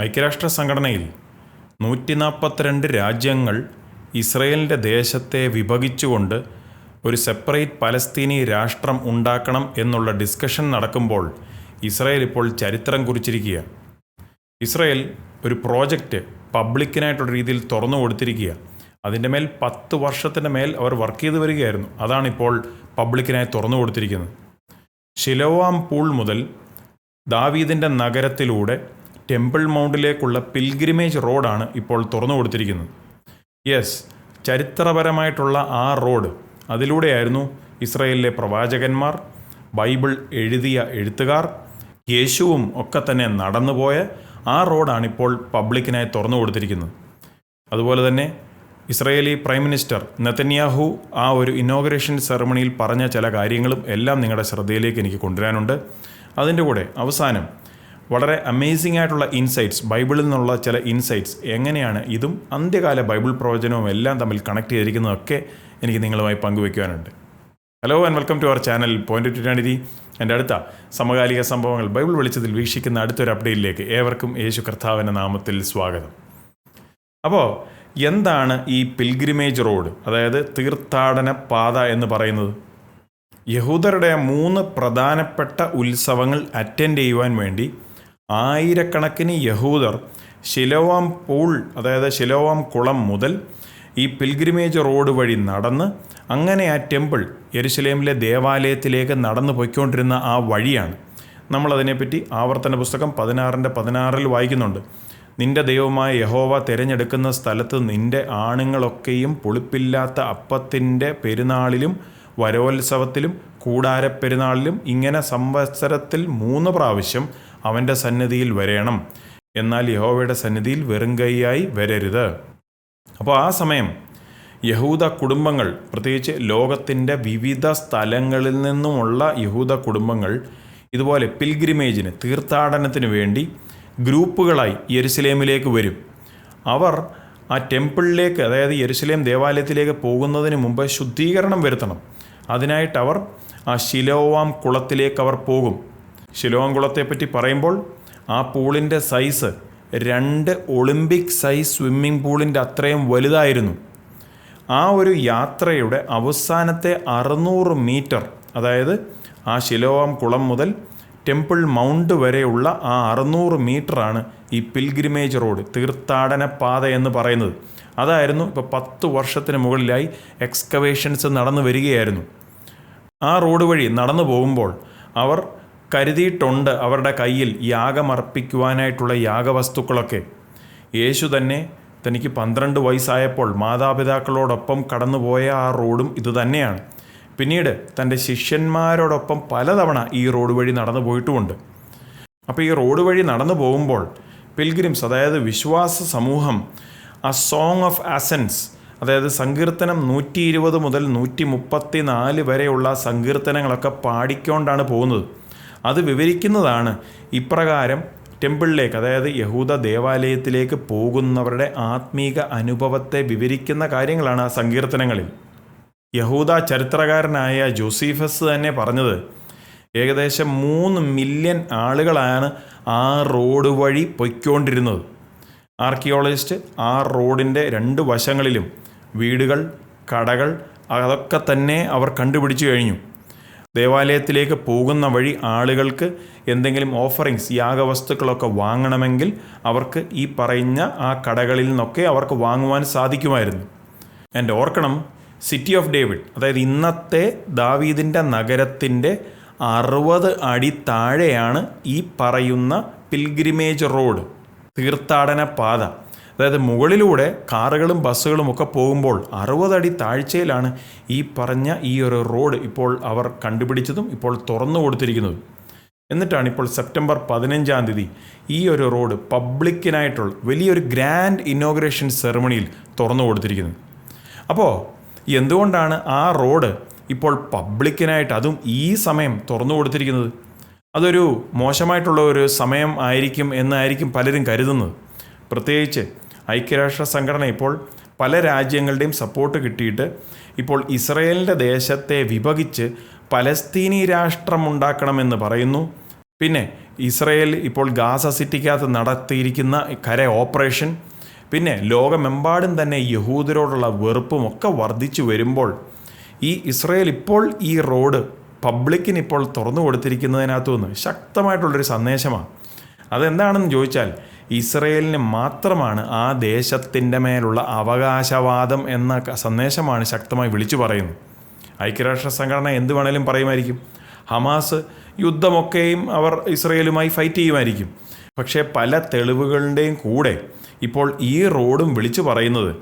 ഐക്യരാഷ്ട്ര സംഘടനയിൽ നൂറ്റി നാൽപ്പത്തിരണ്ട് രാജ്യങ്ങൾ ഇസ്രയേലിന്റെ ദേശത്തെ വിഭജിച്ചുകൊണ്ട് ഒരു സെപ്പറേറ്റ് പലസ്തീനി രാഷ്ട്രം ഉണ്ടാക്കണം എന്നുള്ള ഡിസ്കഷൻ നടക്കുമ്പോൾ ഇസ്രയേൽ ഇപ്പോൾ ചരിത്രം കുറിച്ചിരിക്കുക ഇസ്രയേൽ ഒരു പ്രോജക്റ്റ് പബ്ലിക്കിനായിട്ടുള്ള രീതിയിൽ തുറന്നു കൊടുത്തിരിക്കുക അതിന്റെ മേൽ പത്ത് വർഷത്തിന്റെ മേൽ അവർ വർക്ക് ചെയ്ത് വരികയായിരുന്നു. അതാണിപ്പോൾ പബ്ലിക്കിനായി തുറന്നു കൊടുത്തിരിക്കുന്നത്. ഷിലോവാം പൂൾ മുതൽ ദാവീദിന്റെ നഗരത്തിലൂടെ ടെമ്പിൾ മൗണ്ടിലേക്കുള്ള പിൽഗ്രിമേജ് റോഡാണ് ഇപ്പോൾ തുറന്നു കൊടുത്തിരിക്കുന്നത്. യെസ് ചരിത്രപരമായിട്ടുള്ള ആ റോഡ്. അതിലൂടെയായിരുന്നു ഇസ്രയേലിലെ പ്രവാചകന്മാർ ബൈബിൾ എഴുതിയ എഴുത്തുകാർ യേശുവും ഒക്കെ തന്നെ നടന്നുപോയ ആ റോഡാണ് ഇപ്പോൾ പബ്ലിക്കിനായി തുറന്നു കൊടുത്തിരിക്കുന്നത്. അതുപോലെ തന്നെ ഇസ്രയേലി പ്രൈം മിനിസ്റ്റർ നെതന്യാഹു ആ ഒരു ഇനോഗ്രേഷൻ സെറമണിയിൽ പറഞ്ഞ ചില കാര്യങ്ങളും എല്ലാം നിങ്ങളുടെ ശ്രദ്ധയിലേക്ക് എനിക്ക് കൊണ്ടുവരാനുണ്ട്. അതിന്റെ കൂടെ അവസാനം വളരെ അമേസിംഗ് ആയിട്ടുള്ള ഇൻസൈറ്റ്സ് ബൈബിളിൽ നിന്നുള്ള ചില ഇൻസൈറ്റ്സ് എങ്ങനെയാണ് ഇതും അന്ത്യകാല ബൈബിൾ പ്രവചനവും എല്ലാം തമ്മിൽ കണക്ട് ചെയ്തിരിക്കുന്നതൊക്കെ എനിക്ക് നിങ്ങളുമായി പങ്കുവയ്ക്കുവാനുണ്ട്. Hello and welcome to our channel point to eternity എന്റെ അടുത്ത സമകാലിക സംഭവങ്ങൾ ബൈബിൾ വെളിച്ചത്തിൽ വീക്ഷിക്കുന്ന അടുത്തൊരു അപ്ഡേറ്റിലേക്ക് ഏവർക്കും യേശു കർത്താവിന്റെ നാമത്തിൽ സ്വാഗതം. അപ്പോൾ എന്താണ് ഈ പിൽഗ്രിമേജ് റോഡ് അതായത് തീർത്ഥാടന പാത എന്ന് പറയുന്നത്? യഹൂദരുടെ മൂന്ന് പ്രധാനപ്പെട്ട ഉത്സവങ്ങൾ അറ്റൻഡ് ചെയ്യുവാൻ വേണ്ടി ആയിരക്കണക്കിന് യഹൂദർ ശിലോവാം പൂൾ അതായത് ശിലോവാം കുളം മുതൽ ഈ പിൽഗ്രിമേജ് റോഡ് വഴി നടന്ന് അങ്ങനെ ആ ടെമ്പിൾ യെരുശലേമിലെ ദേവാലയത്തിലേക്ക് നടന്നു പോയിക്കൊണ്ടിരുന്ന ആ വഴിയാണ്. നമ്മളതിനെപ്പറ്റി ആവർത്തന പുസ്തകം പതിനാറിന്റെ പതിനാറിൽ വായിക്കുന്നുണ്ട്. നിന്റെ ദൈവമായ യഹോവ തിരഞ്ഞെടുക്കുന്ന സ്ഥലത്ത് നിന്റെ ആണുങ്ങളൊക്കെയും പുളിപ്പില്ലാത്ത അപ്പത്തിന്റെ പെരുന്നാളിലും വരോത്സവത്തിലും കൂടാരപ്പെരുന്നാളിലും ഇങ്ങനെ സംവത്സരത്തിൽ മൂന്ന് പ്രാവശ്യം അവന്റെ സന്നിധിയിൽ വരേണം. എന്നാൽ യഹോവയുടെ സന്നിധിയിൽ വെറും കൈയായി വരരുത്. അപ്പോൾ ആ സമയം യഹൂദ കുടുംബങ്ങൾ പ്രത്യേകിച്ച് ലോകത്തിന്റെ വിവിധ സ്ഥലങ്ങളിൽ നിന്നുമുള്ള യഹൂദ കുടുംബങ്ങൾ ഇതുപോലെ പിൽഗ്രിമേജിന് തീർത്ഥാടനത്തിന് വേണ്ടി ഗ്രൂപ്പുകളായി യെരുസലേമിലേക്ക് വരും. അവർ ആ ടെമ്പിളിലേക്ക് അതായത് യെരുസലേം ദേവാലയത്തിലേക്ക് പോകുന്നതിന് മുമ്പ് ശുദ്ധീകരണം വരുത്തണം. അതിനായിട്ട് അവർ ആ ശിലോവാം കുളത്തിലേക്ക് അവർ പോകും. ശിലോവാം കുളത്തെപ്പറ്റി പറയുമ്പോൾ ആ പൂളിന്റെ സൈസ് രണ്ട് ഒളിമ്പിക് സൈസ് സ്വിമ്മിംഗ് പൂളിന്റെ അത്രയും വലുതായിരുന്നു. ആ ഒരു യാത്രയുടെ അവസാനത്തെ അറുന്നൂറ് മീറ്റർ അതായത് ആ ശിലോവാം കുളം മുതൽ ടെമ്പിൾ മൗണ്ട് വരെയുള്ള ആ അറുന്നൂറ് മീറ്ററാണ് ഈ പിൽഗ്രിമേജ് റോഡ് തീർത്ഥാടന പാത എന്ന് പറയുന്നത്. അതായിരുന്നു ഇപ്പോൾ പത്ത് വർഷത്തിന് മുകളിലായി എക്സ്കവേഷൻസ് നടന്നു വരികയായിരുന്നു. ആ റോഡ് വഴി നടന്നു പോകുമ്പോൾ അവർ കരുതിയിട്ടുണ്ട് അവരുടെ കയ്യിൽ യാഗമർപ്പിക്കുവാനായിട്ടുള്ള യാഗവസ്തുക്കളൊക്കെ. യേശു തന്നെ തനിക്ക് പന്ത്രണ്ട് വയസ്സായപ്പോൾ മാതാപിതാക്കളോടൊപ്പം കടന്നുപോയ ആ റോഡും ഇതുതന്നെയാണ്. പിന്നീട് തന്റെ ശിഷ്യന്മാരോടൊപ്പം പലതവണ ഈ റോഡ് വഴി നടന്നു പോയിട്ടുമുണ്ട്. അപ്പോൾ ഈ റോഡ് വഴി നടന്നു പോകുമ്പോൾ പിൽഗ്രിംസ് അതായത് വിശ്വാസ സമൂഹം ആ സോങ് ഓഫ് അസൻസ് അതായത് സങ്കീർത്തനം നൂറ്റി ഇരുപത് മുതൽ നൂറ്റി മുപ്പത്തി നാല് വരെയുള്ള സങ്കീർത്തനങ്ങളൊക്കെ പാടിക്കൊണ്ടാണ് പോകുന്നത്. അത് വിവരിക്കുന്നതാണ് ഇപ്രകാരം ടെമ്പിളിലേക്ക് അതായത് യഹൂദ ദേവാലയത്തിലേക്ക് പോകുന്നവരുടെ ആത്മീക അനുഭവത്തെ വിവരിക്കുന്ന കാര്യങ്ങളാണ് ആ സങ്കീർത്തനങ്ങളിൽ. യഹൂദ ചരിത്രകാരനായ ജോസീഫസ് തന്നെ പറഞ്ഞത് ഏകദേശം മൂന്ന് മില്യൺ ആളുകളാണ് ആ റോഡ് വഴി പൊയ്ക്കൊണ്ടിരുന്നത്. ആർക്കിയോളജിസ്റ്റ് ആ റോഡിന്റെ രണ്ട് വശങ്ങളിലും വീടുകൾ കടകൾ അതൊക്കെ തന്നെ അവർ കണ്ടുപിടിച്ചു കഴിഞ്ഞു. ദേവാലയത്തിലേക്ക് പോകുന്ന വഴി ആളുകൾക്ക് എന്തെങ്കിലും ഓഫറിങ്സ് യാഗവസ്തുക്കളൊക്കെ വാങ്ങണമെങ്കിൽ അവർക്ക് ഈ പറഞ്ഞ ആ കടകളിൽ നിന്നൊക്കെ അവർക്ക് വാങ്ങുവാൻ സാധിക്കുമായിരുന്നു. എന്റെ ഓർക്കണം സിറ്റി ഓഫ് ഡേവിഡ് അതായത് ഇന്നത്തെ ദാവീദിന്റെ നഗരത്തിന്റെ അറുപത് അടി താഴെയാണ് ഈ പറയുന്ന പിൽഗ്രിമേജ് റോഡ് തീർത്ഥാടന പാത. അതായത് മുകളിലൂടെ കാറുകളും ബസ്സുകളും ഒക്കെ പോകുമ്പോൾ അറുപതടി താഴ്ചയിലാണ് ഈ പറഞ്ഞ ഈ ഒരു റോഡ് ഇപ്പോൾ അവർ കണ്ടുപിടിച്ചതും ഇപ്പോൾ തുറന്നു കൊടുത്തിരിക്കുന്നതും. എന്നിട്ടാണ് ഇപ്പോൾ സെപ്റ്റംബർ പതിനഞ്ചാം തീയതി ഈ ഒരു റോഡ് പബ്ലിക്കിനായിട്ടുള്ള വലിയൊരു ഗ്രാൻഡ് ഇന്നോഗ്രേഷൻ സെറമണിയിൽ തുറന്നു കൊടുത്തിരിക്കുന്നത്. അപ്പോൾ എന്തുകൊണ്ടാണ് ആ റോഡ് ഇപ്പോൾ പബ്ലിക്കിനായിട്ട് അതും ഈ സമയം തുറന്നു കൊടുത്തിരിക്കുന്നത്? അതൊരു മോശമായിട്ടുള്ള ഒരു സമയം ആയിരിക്കും എന്നായിരിക്കും പലരും കരുതുന്നത്. പ്രത്യേകിച്ച് ഐക്യരാഷ്ട്ര സംഘടന ഇപ്പോൾ പല രാജ്യങ്ങളുടെയും സപ്പോർട്ട് കിട്ടിയിട്ട് ഇപ്പോൾ ഇസ്രയേലിന്റെ ദേശത്തെ വിഭജിച്ച് പലസ്തീനി രാഷ്ട്രം ഉണ്ടാക്കണമെന്ന് പറയുന്നു. പിന്നെ ഇസ്രയേൽ ഇപ്പോൾ ഗാസ സിറ്റിക്കകത്ത് നടത്തിയിരിക്കുന്ന കര ഓപ്പറേഷൻ പിന്നെ ലോകമെമ്പാടും തന്നെ യഹൂദരോടുള്ള വെറുപ്പും ഒക്കെ വർദ്ധിച്ചു വരുമ്പോൾ ഈ ഇസ്രയേൽ ഇപ്പോൾ ഈ റോഡ് പബ്ലിക്കിന് ഇപ്പോൾ തുറന്നു കൊടുത്തിരിക്കുന്നതിനകത്തു നിന്ന് ശക്തമായിട്ടുള്ളൊരു സന്ദേശമാണ്. അതെന്താണെന്ന് ചോദിച്ചാൽ ഇസ്രയേലിന് മാത്രമാണ് ആ ദേശത്തിന്റെ മേലുള്ള അവകാശവാദം എന്ന സന്ദേശമാണ് ശക്തമായി വിളിച്ചു പറയുന്നത്. ഐക്യരാഷ്ട്ര സംഘടന എന്ത് വേണേലും പറയുമായിരിക്കും. ഹമാസ് യുദ്ധമൊക്കെയും അവർ ഇസ്രയേലുമായി ഫൈറ്റ് ചെയ്യുമായിരിക്കും. പക്ഷേ പല തെളിവുകളുടെയും കൂടെ ഇപ്പോൾ ഈ റോഡും വിളിച്ചു പറയുന്നത്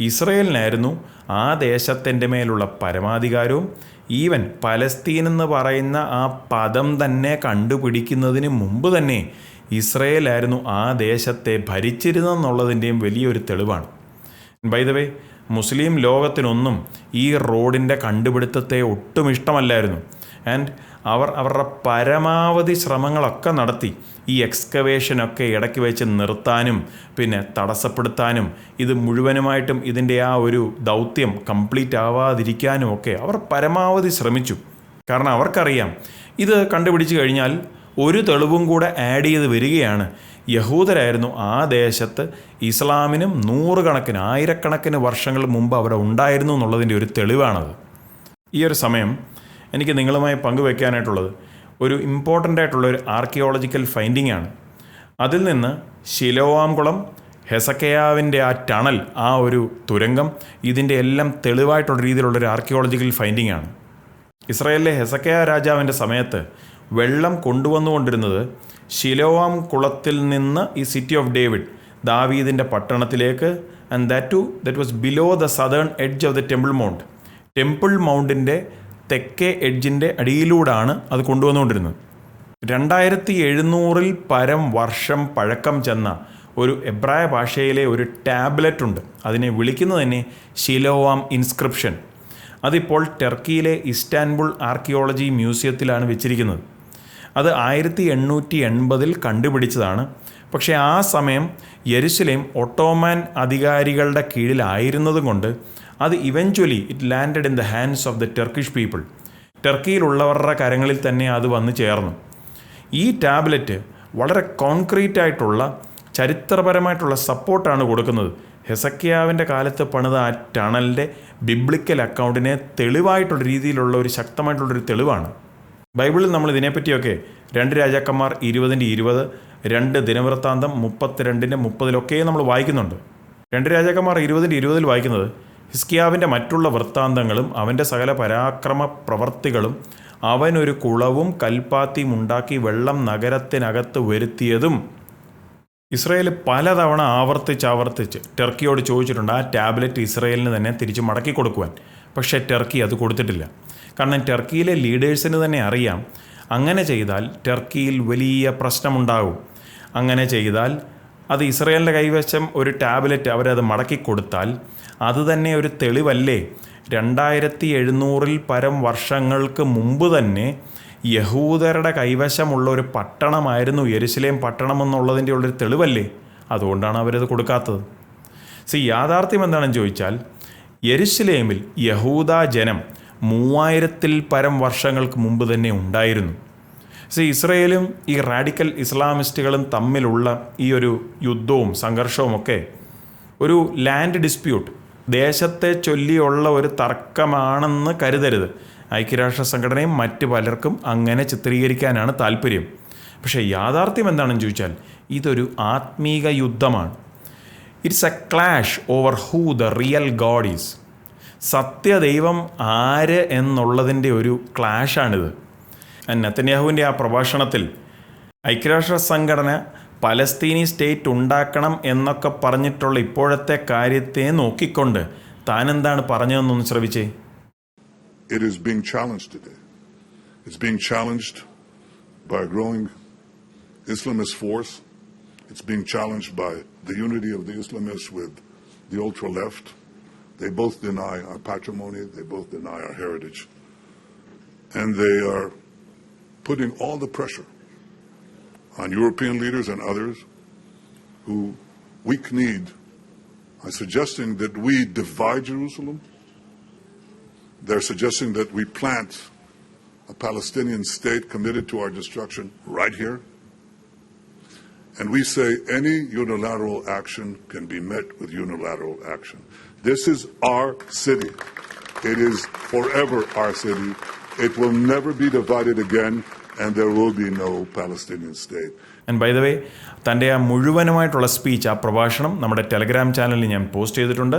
ഇസ്രയേലിനായിരുന്നു. ആ ദേശത്തിന്റെ മേലുള്ള പരമാധികാരവും ഈവൻ പലസ്തീൻ എന്ന് പറയുന്ന ആ പദം തന്നെ കണ്ടുപിടിക്കുന്നതിന് മുമ്പ് തന്നെ ഇസ്രയേലായിരുന്നു ആ ദേശത്തെ ഭരിച്ചിരുന്നെന്നുള്ളതിന്റെയും വലിയൊരു തെളിവാണ്. ബൈ ദ വേ മുസ്ലിം ലോകത്തിനൊന്നും ഈ റോഡിന്റെ കണ്ടുപിടുത്തത്തെ ഒട്ടും ഇഷ്ടമല്ലായിരുന്നു. ആൻഡ് അവർ അവരുടെ പരമാവധി ശ്രമങ്ങളൊക്കെ നടത്തി. ഈ എക്സ്കവേഷനൊക്കെ ഇടയ്ക്ക് വെച്ച് നിർത്താനും പിന്നെ തടസ്സപ്പെടുത്താനും ഇത് മുഴുവനുമായിട്ടും ഇതിന്റെ ആ ഒരു ദൗത്യം കംപ്ലീറ്റ് ആവാതിരിക്കാനും ഒക്കെ അവർ പരമാവധി ശ്രമിച്ചു. കാരണം അവർക്കറിയാം ഇത് കണ്ടുപിടിച്ചു കഴിഞ്ഞാൽ ഒരു തെളിവും കൂടെ ആഡ് ചെയ്ത് വരികയാണ്. യഹൂദരായിരുന്നു ആ ദേശത്ത് ഇസ്ലാമിനും നൂറുകണക്കിന് ആയിരക്കണക്കിന് വർഷങ്ങൾ മുമ്പ് അവിടെ ഉണ്ടായിരുന്നു എന്നുള്ളതിന്റെ ഒരു തെളിവാണത്. ഈ ഒരു സമയം എനിക്ക് നിങ്ങളുമായി പങ്കുവെക്കാനായിട്ടുള്ളത് ഒരു ഇമ്പോർട്ടന്റ് ആയിട്ടുള്ള ഒരു ആർക്കിയോളജിക്കൽ ഫൈൻഡിംഗ് ആണ്. അതിൽ നിന്ന് ശിലോവാംകുളം ഹെസക്കയാവിന്റെ ആ ടണൽ ആ ഒരു തുരങ്കം ഇതിന്റെ എല്ലാം തെളിവായിട്ടുള്ള രീതിയിലുള്ളൊരു ആർക്കിയോളജിക്കൽ ഫൈൻഡിംഗ് ആണ്. ഇസ്രായേലിലെ ഹെസക്കയ രാജാവിന്റെ സമയത്ത് വെള്ളം കൊണ്ടുവന്നുകൊണ്ടിരുന്നത് ശിലോവാം കുളത്തിൽ നിന്ന് ഈ സിറ്റി ഓഫ് ഡേവിഡ് ദാവീദിന്റെ പട്ടണത്തിലേക്ക് and that too that was below the southern edge of the temple mount temple മൗണ്ടിന്റെ തെക്കേ എഡ്ജിന്റെ അടിയിലൂടാണ് അത് കൊണ്ടുവന്നുകൊണ്ടിരുന്നത്. രണ്ടായിരത്തി എഴുന്നൂറിൽ പരം വർഷം പഴക്കം ചെന്ന ഒരു എബ്രായ ഭാഷയിലെ ഒരു ടാബ്ലറ്റ് ഉണ്ട്. അതിനെ വിളിക്കുന്നത് തന്നെ ശിലോവാം ഇൻസ്ക്രിപ്ഷൻ. അതിപ്പോൾ ടർക്കിയിലെ ഇസ്റ്റാൻബുൾ ആർക്കിയോളജി മ്യൂസിയത്തിലാണ് വെച്ചിരിക്കുന്നത്. അത് ആയിരത്തി എണ്ണൂറ്റി എൺപതിൽ കണ്ടുപിടിച്ചതാണ്. പക്ഷേ ആ സമയം യെരുസലേം ഒട്ടോമാൻ അധികാരികളുടെ കീഴിലായിരുന്നതുകൊണ്ട് അത് eventually it landed in the hands of the Turkish people ടെർക്കിയിലുള്ളവരുടെ കരങ്ങളിൽ തന്നെ അത് വന്ന് ചേർന്നു. ഈ ടാബ്ലറ്റ് വളരെ കോൺക്രീറ്റ് ആയിട്ടുള്ള ചരിത്രപരമായിട്ടുള്ള സപ്പോർട്ടാണ് കൊടുക്കുന്നത്. ഹെസക്കിയാവിന്റെ കാലത്ത് പണിത ആ ടണലിന്റെ ബിബ്ലിക്കൽ അക്കൗണ്ടിനെ തെളിവായിട്ടുള്ള രീതിയിലുള്ള ഒരു ശക്തമായിട്ടുള്ളൊരു തെളിവാണ്. ബൈബിളിൽ നമ്മൾ ഇതിനെപ്പറ്റിയൊക്കെ രണ്ട് രാജാക്കന്മാർ ഇരുപതിന്റെ ഇരുപത് രണ്ട് ദിനവൃത്താന്തം മുപ്പത്തിരണ്ടിന്റെ മുപ്പതിലൊക്കെ നമ്മൾ വായിക്കുന്നുണ്ട്. രണ്ട് രാജാക്കന്മാർ ഇരുപതിന്റെ ഇരുപതിൽ വായിക്കുന്നത് ഹിസ്കിയാവിന്റെ മറ്റുള്ള വൃത്താന്തങ്ങളും അവന്റെ സകല പരാക്രമ പ്രവർത്തികളും അവനൊരു കുളവും കൽപ്പാത്തിയും ഉണ്ടാക്കി വെള്ളം നഗരത്തിനകത്ത് വരുത്തിയതും ഇസ്രയേൽ പലതവണ ആവർത്തിച്ച് ആവർത്തിച്ച് ടർക്കിയോട് ചോദിച്ചിട്ടുണ്ട് ആ ടാബ്ലറ്റ് ഇസ്രയേലിന് തന്നെ തിരിച്ച് മടക്കി കൊടുക്കുവാൻ. പക്ഷേ ടർക്കി അത് കൊടുത്തിട്ടില്ല. കാരണം ടർക്കിയിലെ ലീഡേഴ്സിന് തന്നെ അറിയാം അങ്ങനെ ചെയ്താൽ ടർക്കിയിൽ വലിയ പ്രശ്നമുണ്ടാകും. അങ്ങനെ ചെയ്താൽ അത് ഇസ്രയേലിന്റെ കൈവശം ഒരു ടാബ്ലറ്റ് അവരത് മടക്കി കൊടുത്താൽ അത് തന്നെ ഒരു തെളിവല്ലേ? രണ്ടായിരത്തി എഴുന്നൂറിൽ പരം വർഷങ്ങൾക്ക് മുമ്പ് തന്നെ യഹൂദരുടെ കൈവശമുള്ള ഒരു പട്ടണമായിരുന്നു യെരുസലേം പട്ടണം എന്നുള്ളതിന്റെ ഉള്ളൊരു തെളിവല്ലേ? അതുകൊണ്ടാണ് അവരത് കൊടുക്കാത്തത്. സി യാഥാർത്ഥ്യം എന്താണെന്ന് ചോദിച്ചാൽ യെരുസലേമിൽ യഹൂദ ജനം മൂവായിരത്തിൽ പരം വർഷങ്ങൾക്ക് മുമ്പ് തന്നെ ഉണ്ടായിരുന്നു. സി ഇസ്രയേലും ഈ റാഡിക്കൽ ഇസ്ലാമിസ്റ്റുകളും തമ്മിലുള്ള ഈ ഒരു യുദ്ധവും സംഘർഷവും ഒക്കെ ഒരു ലാൻഡ് ഡിസ്പ്യൂട്ട് ദേശത്തെ ചൊല്ലിയുള്ള ഒരു തർക്കമാണെന്ന് കരുതരുത്. ഐക്യരാഷ്ട്ര സംഘടനയും മറ്റ് പലർക്കും അങ്ങനെ ചിത്രീകരിക്കാനാണ് താല്പര്യം. പക്ഷേ യാഥാർത്ഥ്യം എന്താണെന്ന് ചോദിച്ചാൽ ഇതൊരു ആത്മീക യുദ്ധമാണ്. It's a clash over who the real God is സത്യദൈവം ആര് എന്നുള്ളതിന്റെ ഒരു ക്ലാഷാണിത്. നത്തന്യാഹുവിന്റെ ആ പ്രഭാഷണത്തിൽ ഐക്യരാഷ്ട്ര സംഘടന പലസ്തീനി സ്റ്റേറ്റ് ഉണ്ടാക്കണം എന്നൊക്കെ പറഞ്ഞിട്ടുള്ള ഇപ്പോഴത്തെ കാര്യത്തെ നോക്കിക്കൊണ്ട് താൻ എന്താണ് പറഞ്ഞതെന്നൊന്ന് ശ്രമിച്ചേ it is being challenged by the unity of the Islamists with the also left They both deny our patrimony, they both deny our heritage. And they are putting all the pressure on European leaders and others who weak kneed are suggesting that we divide Jerusalem. They're suggesting that we plant a Palestinian state committed to our destruction right here. And we say any unilateral action can be met with unilateral action. This is our city. It is forever our city. It will never be divided again, and there will be no Palestinian state. And by the way, തന്റെ ആ മുഴുവനുമായിട്ടുള്ള speech ആ പ്രഭാഷണം നമ്മുടെ Telegram ചാനലിൽ ഞാൻ post ചെയ്തിട്ടുണ്ട്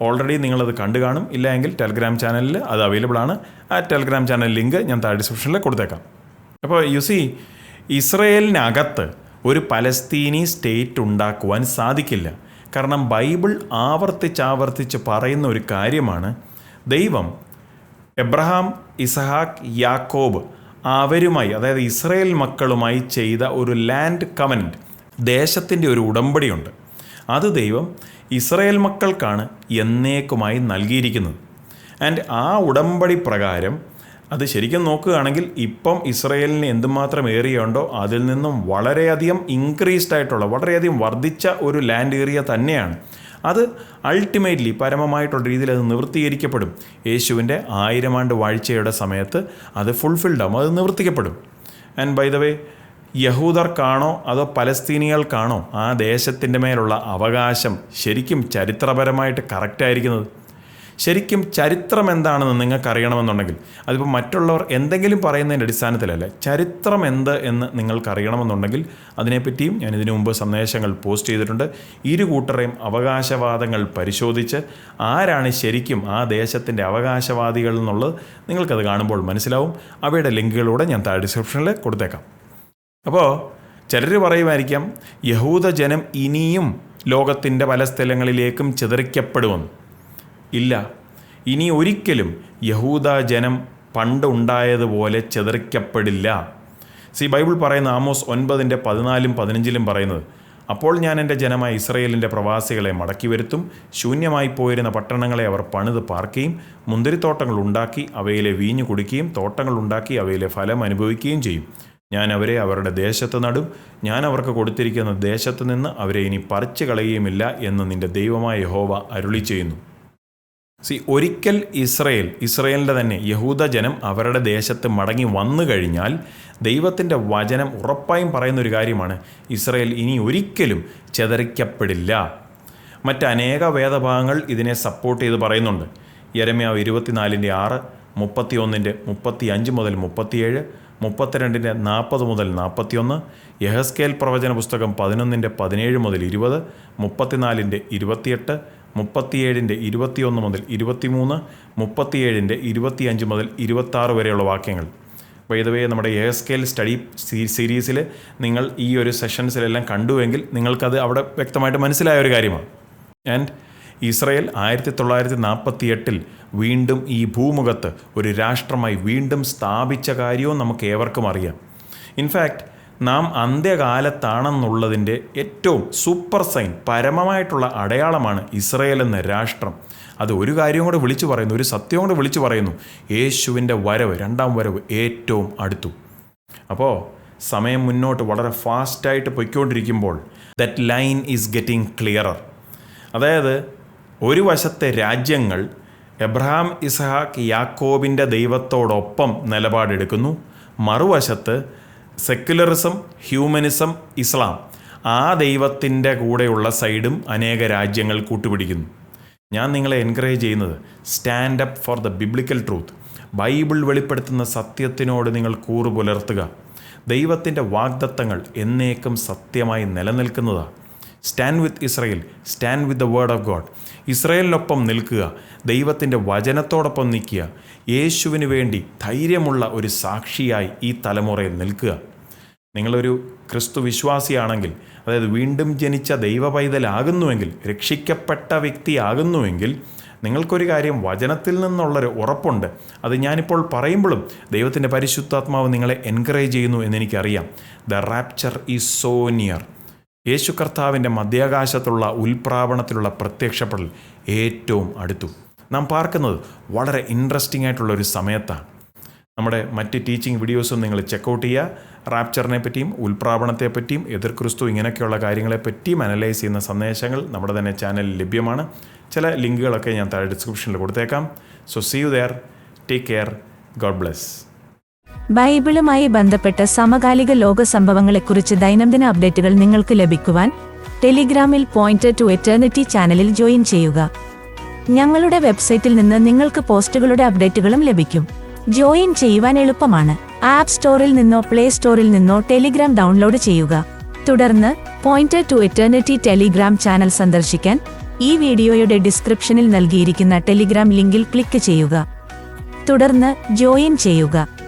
already നിങ്ങളത് കണ്ടു കാണും ഇല്ല എങ്കിൽ ടെലഗ്രാം ചാനലിൽ അത് അവൈലബിൾ ആണ് ആ ടെലഗ്രാം ചാനൽ ലിങ്ക് ഞാൻ താഴെ ഡിസ്ക്രിപ്ഷനിൽ കൊടുത്തേക്കാം അപ്പോൾ യു സി ഇസ്രയേലിനകത്ത് ഒരു പലസ്തീനി സ്റ്റേറ്റ് ഉണ്ടാക്കുവാൻ സാധിക്കില്ല കാരണം ബൈബിൾ ആവർത്തിച്ചാവർത്തിച്ച് പറയുന്ന ഒരു കാര്യമാണ്. ദൈവം എബ്രഹാം ഇസഹാക്ക് യാക്കോബ് അവരുമായി അതായത് ഇസ്രയേൽ മക്കളുമായി ചെയ്ത ഒരു ലാൻഡ് കമന്റ് ദേശത്തിന്റെ ഒരു ഉടമ്പടിയുണ്ട്. അത് ദൈവം ഇസ്രയേൽ മക്കൾക്കാണ് എന്നേക്കുമായി നൽകിയിരിക്കുന്നത്. ആൻഡ് ആ ഉടമ്പടി പ്രകാരം അത് ശരിക്കും നോക്കുകയാണെങ്കിൽ ഇപ്പം ഇസ്രയേലിന് എന്തുമാത്രം ഏരിയ ഉണ്ടോ അതിൽ നിന്നും വളരെയധികം ഇൻക്രീസ്ഡ് ആയിട്ടുള്ള വളരെയധികം വർദ്ധിച്ച ഒരു ലാൻഡ് ഏരിയ തന്നെയാണ്. അത് അൾട്ടിമേറ്റ്ലി പരമമായിട്ടുള്ള രീതിയിൽ അത് നിവൃത്തീകരിക്കപ്പെടും. യേശുവിന്റെ ആയിരം ആണ്ട് വാഴ്ചയുടെ സമയത്ത് അത് ഫുൾഫിൽഡ് ആവും അത് നിവർത്തിക്കപ്പെടും. ആൻഡ് ബൈ ദ വേ യഹൂദർക്കാണോ അതോ പലസ്തീനികൾക്കാണോ ആ ദേശത്തിന്റെ മേലുള്ള അവകാശം ശരിക്കും ചരിത്രപരമായിട്ട് കറക്റ്റായിരിക്കുന്നത് ശരിക്കും ചരിത്രം എന്താണെന്ന് നിങ്ങൾക്ക് അറിയണമെന്നുണ്ടെങ്കിൽ അതിപ്പോൾ മറ്റുള്ളവർ എന്തെങ്കിലും പറയുന്നതിന്റെ അടിസ്ഥാനത്തിലല്ല ചരിത്രം എന്ത് എന്ന് നിങ്ങൾക്ക് അറിയണമെന്നുണ്ടെങ്കിൽ അതിനെപ്പറ്റിയും ഞാൻ ഇതിനു മുമ്പ് സന്ദേശങ്ങൾ പോസ്റ്റ് ചെയ്തിട്ടുണ്ട്. ഇരു കൂട്ടരെയും അവകാശവാദങ്ങൾ പരിശോധിച്ച് ആരാണ് ശരിക്കും ആ ദേശത്തിന്റെ അവകാശവാദികൾ എന്നുള്ളത് നിങ്ങൾക്കത് കാണുമ്പോൾ മനസ്സിലാവും. അവയുടെ ലിങ്കുകളൂടെ ഞാൻ താഴെ ഡിസ്ക്രിപ്ഷനിൽ കൊടുത്തേക്കാം. അപ്പോൾ ചിലർ പറയുമായിരിക്കാം യഹൂദജനം ഇനിയും ലോകത്തിന്റെ പല സ്ഥലങ്ങളിലേക്കും ചിതറിക്കപ്പെടുമെന്ന്. ഇല്ല. ഇനി ഒരിക്കലും യഹൂദ ജനം പണ്ടുണ്ടായതുപോലെ ചെതിർക്കപ്പെടില്ല സി ബൈബിൾ പറയുന്ന ആമോസ് ഒൻപതിന്റെ പതിനാലും പതിനഞ്ചിലും പറയുന്നത് അപ്പോൾ ഞാൻ എന്റെ ജനമായ ഇസ്രയേലിന്റെ പ്രവാസികളെ മടക്കി വരുത്തും. ശൂന്യമായി പോയിരുന്ന പട്ടണങ്ങളെ അവർ പണിത് പാർക്കുകയും മുന്തിരിത്തോട്ടങ്ങൾ ഉണ്ടാക്കി അവയിലെ വീഞ്ഞു കുടിക്കുകയും തോട്ടങ്ങൾ ഉണ്ടാക്കി അവയിലെ ഫലം അനുഭവിക്കുകയും ചെയ്യും. ഞാൻ അവരെ അവരുടെ ദേശത്ത് നടും. ഞാൻ അവർക്ക് കൊടുത്തിരിക്കുന്ന ദേശത്ത് നിന്ന് അവരെ ഇനി പറിച്ചു കളയുകയുമില്ല എന്ന് നിന്റെ ദൈവമായ യഹോവ അരുളി ചെയ്യുന്നു സി ഒരിക്കൽ ഇസ്രയേൽ ഇസ്രയേലിന്റെ തന്നെ യഹൂദ ജനം അവരുടെ ദേശത്ത് മടങ്ങി വന്നു കഴിഞ്ഞാൽ ദൈവത്തിന്റെ വചനം ഉറപ്പായും പറയുന്ന ഒരു കാര്യമാണ് ഇസ്രയേൽ ഇനി ഒരിക്കലും ചെതറിക്കപ്പെടില്ല. മറ്റനേക വേദഭാഗങ്ങൾ ഇതിനെ സപ്പോർട്ട് ചെയ്ത് പറയുന്നുണ്ട്. യരമ്യാവ് ഇരുപത്തിനാലിന്റെ ആറ് മുപ്പത്തിയൊന്നിന്റെ മുപ്പത്തി അഞ്ച് മുതൽ മുപ്പത്തിയേഴ് മുപ്പത്തിരണ്ടിന്റെ നാൽപ്പത് മുതൽ നാൽപ്പത്തിയൊന്ന് യഹസ്കേൽ പ്രവചന പുസ്തകം പതിനൊന്നിന്റെ പതിനേഴ് മുതൽ ഇരുപത് മുപ്പത്തിനാലിന്റെ ഇരുപത്തിയെട്ട് മുപ്പത്തിയേഴിന്റെ ഇരുപത്തിയൊന്ന് മുതൽ ഇരുപത്തിമൂന്ന് മുപ്പത്തിയേഴിന്റെ ഇരുപത്തിയഞ്ച് മുതൽ ഇരുപത്താറ് വരെയുള്ള വാക്യങ്ങൾ. ഇതുവേ നമ്മുടെ എ സ്കെയിൽ സ്റ്റഡി സീരീസിൽ നിങ്ങൾ ഈ ഒരു സെഷൻസിലെല്ലാം കണ്ടുവെങ്കിൽ നിങ്ങൾക്കത് അവിടെ വ്യക്തമായിട്ട് മനസ്സിലായ ഒരു കാര്യമാണ്. ആൻഡ് ഇസ്രയേൽ ആയിരത്തി തൊള്ളായിരത്തി നാൽപ്പത്തി എട്ടിൽ വീണ്ടും ഈ ഭൂമുഖത്ത് ഒരു രാഷ്ട്രമായി വീണ്ടും സ്ഥാപിച്ച കാര്യവും നമുക്ക് ഏവർക്കും അറിയാം. ഇൻഫാക്റ്റ് നാം അന്ത്യകാലത്താണെന്നുള്ളതിന്റെ ഏറ്റവും സൂപ്പർ സൈൻ പരമമായിട്ടുള്ള അടയാളമാണ് ഇസ്രയേൽ എന്ന രാഷ്ട്രം. അത് ഒരു കാര്യം കൂടെ വിളിച്ചു പറയുന്നു ഒരു സത്യം കൂടെ വിളിച്ചു പറയുന്നു. യേശുവിന്റെ വരവ് രണ്ടാം വരവ് ഏറ്റവും അടുത്തു. അപ്പോൾ സമയം മുന്നോട്ട് വളരെ ഫാസ്റ്റായിട്ട് പൊയ്ക്കൊണ്ടിരിക്കുമ്പോൾ that line is getting clearer അതായത് ഒരു വശത്തെ രാജ്യങ്ങൾ എബ്രഹാം ഇസ്ഹാഖ് യാക്കോബിന്റെ ദൈവത്തോടൊപ്പം നിലപാടെടുക്കുന്നു മറുവശത്ത് സെക്യുലറിസം ഹ്യൂമനിസം ഇസ്ലാം ആ ദൈവത്തിന്റെ കൂടെയുള്ള സൈഡും അനേക രാജ്യങ്ങൾ കൂട്ടുപിടിക്കുന്നു. ഞാൻ നിങ്ങളെ എൻകറേജ് ചെയ്യുന്നത് stand up for the biblical truth Bible വെളിപ്പെടുത്തുന്ന സത്യത്തിനോട് നിങ്ങൾ കൂറു പുലർത്തുക ദൈവത്തിന്റെ വാഗ്ദത്തങ്ങൾ എന്നേക്കും സത്യമായി നിലനിൽക്കുന്നതാണ് stand with Israel stand with the word of God ഇസ്രയേലിനൊപ്പം നിൽക്കുക. ദൈവത്തിന്റെ വചനത്തോടൊപ്പം നിൽക്കുക. യേശുവിന് വേണ്ടി ധൈര്യമുള്ള ഒരു സാക്ഷിയായി ഈ തലമുറയിൽ നിൽക്കുക. നിങ്ങളൊരു ക്രിസ്തു വിശ്വാസിയാണെങ്കിൽ അതായത് വീണ്ടും ജനിച്ച ദൈവ പൈതലാകുന്നുവെങ്കിൽ രക്ഷിക്കപ്പെട്ട വ്യക്തിയാകുന്നുവെങ്കിൽ നിങ്ങൾക്കൊരു കാര്യം വചനത്തിൽ നിന്നുള്ളൊരു ഉറപ്പുണ്ട്. അത് ഞാനിപ്പോൾ പറയുമ്പോഴും ദൈവത്തിന്റെ പരിശുദ്ധാത്മാവ് നിങ്ങളെ എൻകറേജ് ചെയ്യുന്നു എന്നെനിക്കറിയാം. The rapture is so near യേശു കർത്താവിന്റെ മധ്യാകാശത്തുള്ള ഉൽപ്രാവണത്തിലുള്ള പ്രത്യക്ഷപ്പെടൽ ഏറ്റവും അടുത്തു. നാം പാർക്കുന്നത് വളരെ ഇൻട്രസ്റ്റിംഗ് ആയിട്ടുള്ള ഒരു സമയത്താണ്. നമ്മുടെ മറ്റ് ടീച്ചിങ് വീഡിയോസും നിങ്ങൾ ചെക്കൗട്ട് ചെയ്യുക. റാപ്ചറിനെ പറ്റിയും ഉൽപ്രാവണത്തെ പറ്റിയും എതിർ ക്രിസ്തു ഇങ്ങനെയൊക്കെയുള്ള കാര്യങ്ങളെ പറ്റിയും അനലൈസ് ചെയ്യുന്ന സന്ദേശങ്ങൾ നമ്മുടെ തന്നെ ചാനലിൽ ലഭ്യമാണ്. ചില ലിങ്കുകളൊക്കെ ഞാൻ താഴെ ഡിസ്ക്രിപ്ഷനിൽ കൊടുത്തേക്കാം. So see you there take care God bless ബൈബിളുമായി ബന്ധപ്പെട്ട സമകാലിക ലോക സംഭവങ്ങളെക്കുറിച്ച് ദൈനംദിന അപ്ഡേറ്റുകൾ നിങ്ങൾക്ക് ലഭിക്കുവാൻ ടെലിഗ്രാമിൽ പോയിന്റ് ടു എറ്റേണിറ്റി ചാനലിൽ ജോയിൻ ചെയ്യുക. ഞങ്ങളുടെ വെബ്സൈറ്റിൽ നിന്ന് നിങ്ങൾക്ക് പോസ്റ്റുകളുടെ അപ്ഡേറ്റുകളും ലഭിക്കും. ജോയിൻ ചെയ്യുവാൻ എളുപ്പമാണ്. ആപ്പ് സ്റ്റോറിൽ നിന്നോ പ്ലേ സ്റ്റോറിൽ നിന്നോ ടെലിഗ്രാം ഡൗൺലോഡ് ചെയ്യുക. തുടർന്ന് point to eternity Telegram channel സന്ദർശിക്കാൻ ഈ വീഡിയോയുടെ ഡിസ്ക്രിപ്ഷനിൽ നൽകിയിരിക്കുന്ന ടെലിഗ്രാം ലിങ്കിൽ ക്ലിക്ക് ചെയ്യുക. തുടർന്ന് ജോയിൻ ചെയ്യുക.